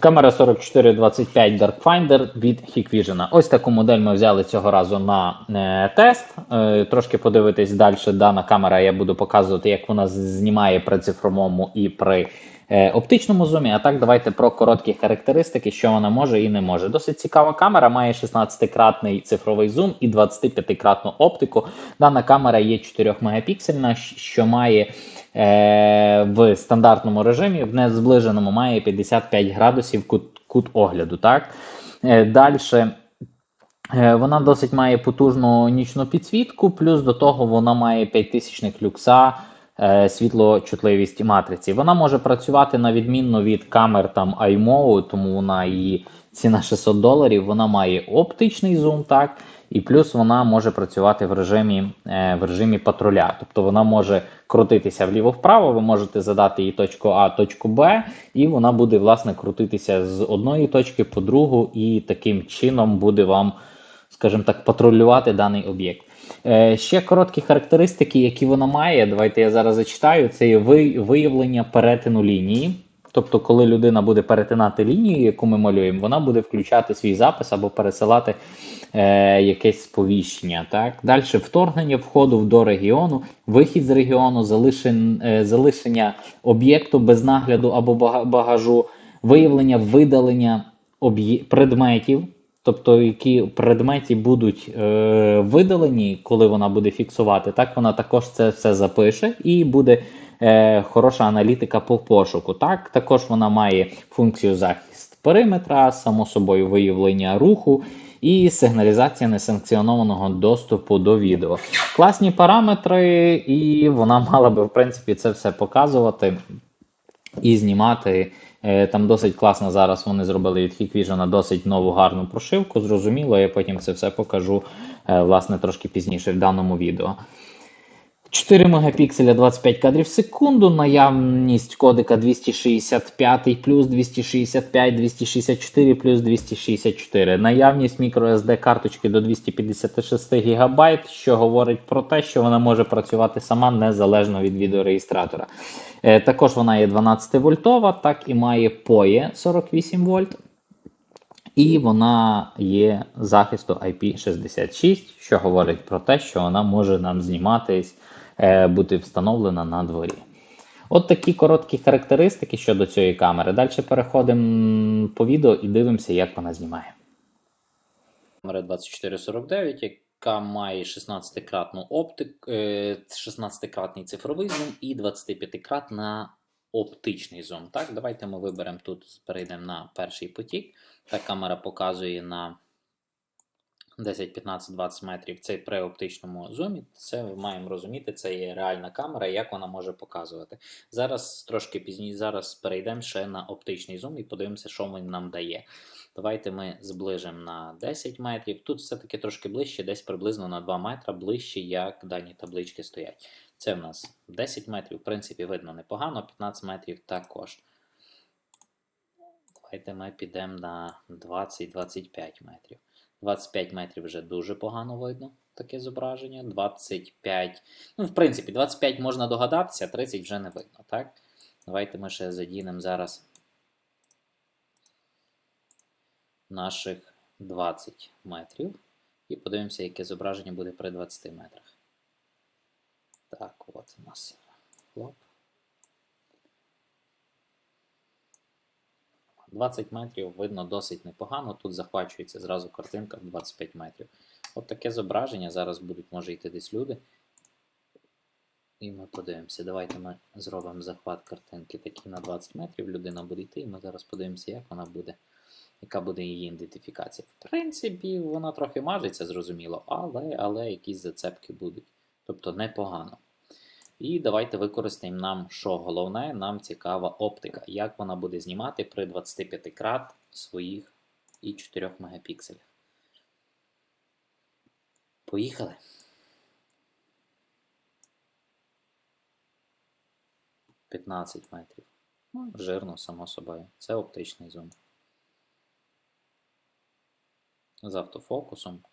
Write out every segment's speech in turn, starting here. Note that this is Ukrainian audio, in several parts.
Камера 4425 Dark Finder від Hikvision. Ось таку модель ми взяли цього разу на е, тест. Е, трошки подивитись далі. Дана камера я буду показувати, як вона знімає при цифровому і при оптичному зумі. А так, давайте про короткі характеристики, що вона може і не може. Досить цікава камера, має 16-кратний цифровий зум і 25-кратну оптику. Дана камера є 4 мегапіксельна, що має е, в стандартному режимі, в незближеному має 55 градусів кут, кут огляду. Так? Е, Далі. Е, Вона досить має потужну нічну підсвітку, плюс до того вона має 5000 люкса е, світлочутливість матриці. Вона може працювати на відмінно від камер там iMO, тому вона її ціна 600 доларів. Вона має оптичний зум, так, і плюс вона може працювати в режимі, е, в режимі патруля. Тобто вона може крутитися вліво-вправо, ви можете задати їй точку А, точку Б, і вона буде власне крутитися з одної точки по другу, і таким чином буде вам скажімо так, патрулювати даний об'єкт. Е, ще короткі характеристики, які вона має. Давайте я зараз зачитаю. Це є виявлення перетину лінії. Тобто, коли людина буде перетинати лінію, яку ми малюємо, вона буде включати свій запис або пересилати е, якесь сповіщення. Так? Далі вторгнення входу до регіону, вихід з регіону, залишен, е, залишення об'єкту без нагляду або багажу, виявлення видалення предметів. Тобто, які предмети будуть е, видалені, коли вона буде фіксувати, так вона також це все запише і буде е, хороша аналітика по пошуку. Так, також вона має функцію захист периметра, само собою виявлення руху і сигналізація несанкціонованого доступу до відео. Класні параметри, і вона мала би в принципі це все показувати і знімати. Е, Там досить класно зараз вони зробили від Hikvision досить нову гарну прошивку. Зрозуміло, я потім це все покажу е, власне трошки пізніше в даному відео. 4 мегапікселя 25 кадрів в секунду, наявність кодека 265 плюс 265, 264 плюс 264. Наявність microSD карточки до 256 ГБ, що говорить про те, що вона може працювати сама незалежно від відеореєстратора. Е, Також вона є 12 вольтова, так і має PoE 48 вольт. І вона є захисту IP66, що говорить про те, що вона може нам зніматись, бути встановлена на дворі. От такі короткі характеристики щодо цієї камери. Далі переходимо по відео і дивимося, як вона знімає. Камера 2449, яка має 16-кратну оптику, 16-кратний цифровий зум і 25-кратна оптичний зум. Так, давайте ми виберемо тут, перейдемо на перший потік. Та камера показує на 10, 15, 20 метрів. Це при оптичному зумі. Це ми маємо розуміти, це є реальна камера, як вона може показувати. Зараз трошки пізніше, зараз перейдемо ще на оптичний зум і подивимося, що він нам дає. Давайте ми зближимо на 10 метрів. Тут все-таки трошки ближче, десь приблизно на 2 метри ближче, як дані таблички стоять. Це в нас 10 метрів, в принципі, видно непогано, 15 метрів також. Давайте ми підемо на 20-25 метрів. 25 метрів вже дуже погано видно таке зображення. 25. Ну, в принципі, 25 можна догадатися, 30 вже не видно, так? Давайте ми ще задінемо зараз наших 20 метрів. І подивимося, яке зображення буде при 20 метрах. Так, от у нас. Хлоп. 20 метрів видно досить непогано. Тут захвачується зразу картинка в 25 метрів. От таке зображення. Зараз будуть, може йти десь люди. І ми подивимося. Давайте ми зробимо захват картинки такий на 20 метрів. Людина буде йти, і ми зараз подивимося, як вона буде, яка буде її ідентифікація. В принципі, вона трохи мажеться, зрозуміло, але, але якісь зацепки будуть. Тобто непогано. І давайте використаємо нам, що головне, нам цікава оптика. Як вона буде знімати при 25 крат своїх і 4 мегапікселях. Поїхали. П'ятнадцять метрів. Ну, жирно, само собою. Це оптичний зум. З автофокусом.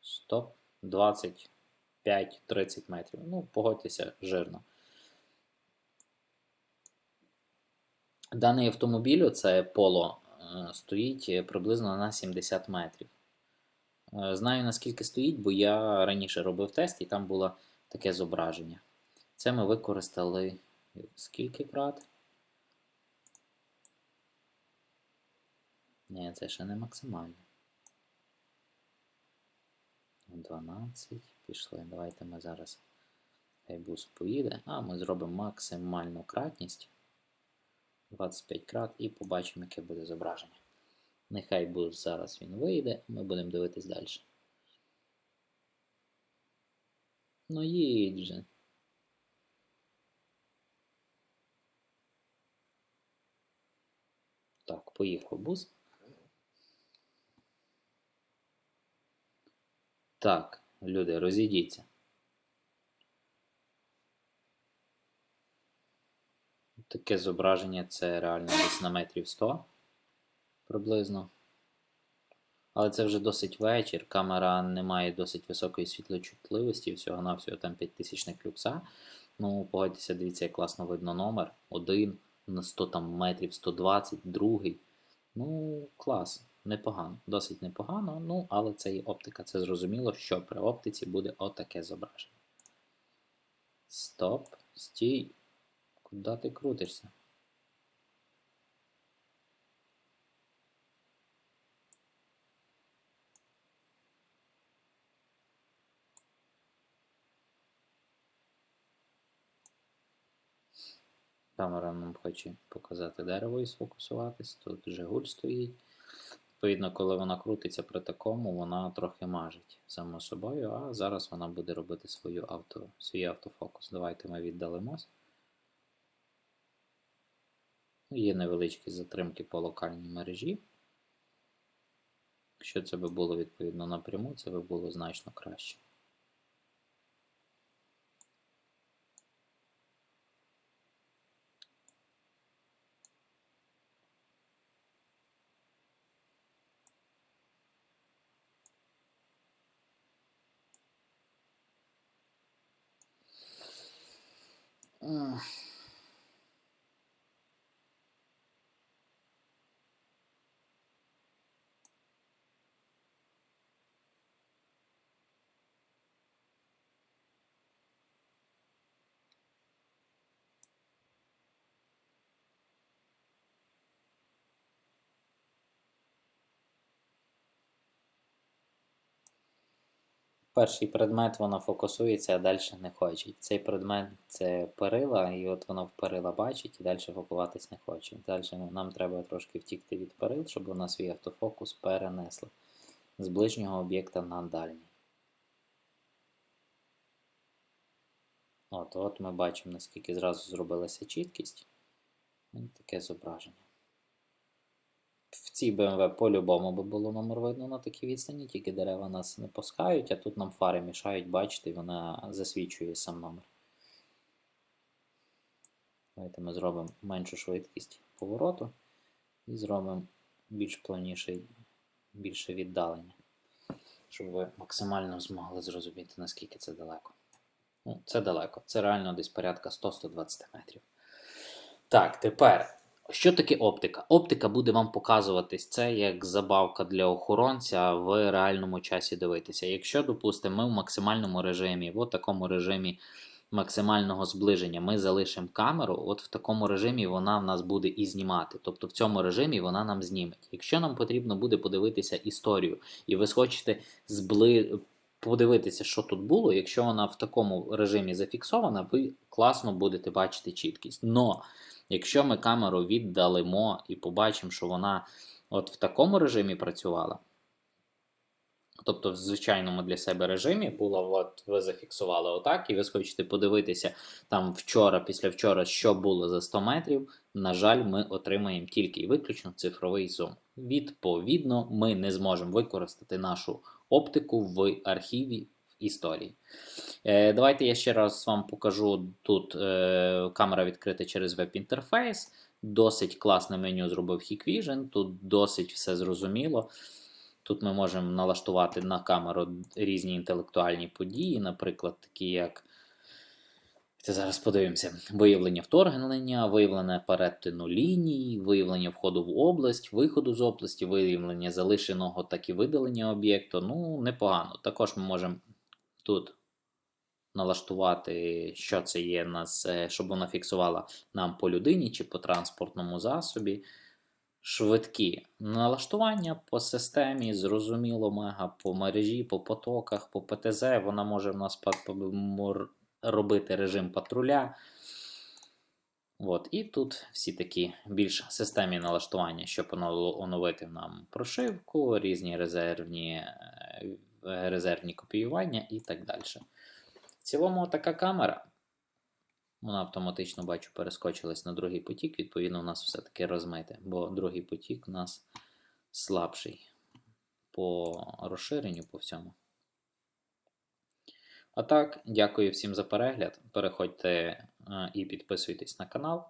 Стоп. 20. 5-30 метрів. Ну, погодьтеся, жирно. Даний автомобіль, це поло, е, стоїть приблизно на 70 метрів. Е, Знаю наскільки стоїть, бо я раніше робив тест і там було таке зображення. Це ми використали скільки крат? Ні, це ще не максимально. 12. Пішли. Давайте ми зараз хай бус поїде. А ми зробимо максимальну кратність. 25 крат і побачимо, яке буде зображення. Нехай бус зараз він вийде, ми будемо дивитись далі. Ну їдь же. Так, поїхав бус. Так, люди, розійдіться. Таке зображення це реально десь на метрів 100 приблизно. Але це вже досить вечір. Камера не має досить високої світлочутливості, всього-навсього там 5000 люкса. Ну, погодьтеся, дивіться, як класно видно номер. Один на 100 там, метрів, 120, другий. Ну, клас, непогано, досить непогано. Ну, але це і оптика. Це зрозуміло, що при оптиці буде отаке зображення. Стоп, стій. Куди ти крутишся? Камера нам хоче показати дерево і сфокусуватись. Тут Жигуль стоїть. Відповідно, коли вона крутиться при такому, вона трохи мажить само собою, а зараз вона буде робити свою авто, свій автофокус. Давайте ми віддалимось. Є невеличкі затримки по локальній мережі. Якщо це би було відповідно напряму, це би було значно краще. 嗯。Перший предмет вона фокусується, а далі не хоче. Цей предмет це перила, і от воно в перила бачить і далі фокуватись не хоче. Далі нам треба трошки втікти від перил, щоб вона свій автофокус перенесла з ближнього об'єкта на дальній. От, от ми бачимо, наскільки зразу зробилася чіткість. Таке зображення. В цій BMW по-любому би було номер видно на такій відстані, тільки дерева нас не пускають, а тут нам фари мішають бачити, і вона засвічує сам номер. Давайте ми зробимо меншу швидкість повороту і зробимо більш плавніший, більше віддалення, щоб ви максимально змогли зрозуміти, наскільки це далеко. Ну, Це далеко, це реально десь порядка 100-120 метрів. Так, тепер. Що таке оптика? Оптика буде вам показуватись це як забавка для охоронця в реальному часі дивитися. Якщо, допустимо, ми в максимальному режимі, в такому режимі максимального зближення, ми залишимо камеру, от в такому режимі вона в нас буде і знімати. Тобто в цьому режимі вона нам зніметь. Якщо нам потрібно буде подивитися історію, і ви схочете збли... подивитися, що тут було, якщо вона в такому режимі зафіксована, ви класно будете бачити чіткість. Но Якщо ми камеру віддалимо і побачимо, що вона от в такому режимі працювала, тобто в звичайному для себе режимі було, от ви зафіксували отак, і ви хочете подивитися там вчора, після вчора, що було за 100 метрів, на жаль, ми отримаємо тільки і виключно цифровий зум. Відповідно, ми не зможемо використати нашу оптику в архіві історії. Е, Давайте я ще раз вам покажу тут е, камера відкрита через веб-інтерфейс. Досить класне меню зробив Hikvision, тут досить все зрозуміло. Тут ми можемо налаштувати на камеру різні інтелектуальні події, наприклад, такі як Це зараз подивимося. Виявлення вторгнення, виявлення перетину ліній, виявлення входу в область, виходу з області, виявлення залишеного, так і видалення об'єкту. Ну, непогано. Також ми можемо тут налаштувати, що це є нас, щоб вона фіксувала нам по людині чи по транспортному засобі. Швидкі налаштування по системі, зрозуміло, мега по мережі, по потоках, по ПТЗ. Вона може в нас робити режим патруля. От. І тут всі такі більш системні налаштування, щоб оно- оновити нам прошивку, різні резервні, е, резервні копіювання і так далі. В цілому така камера. Вона автоматично, бачу, перескочилась на другий потік. Відповідно, у нас все-таки розмите, бо другий потік у нас слабший по розширенню, по всьому. А так, дякую всім за перегляд. Переходьте е, і підписуйтесь на канал.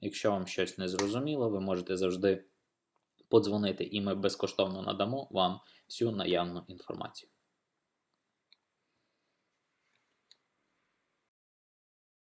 Якщо вам щось не зрозуміло, ви можете завжди подзвонити, і ми безкоштовно надамо вам всю наявну інформацію.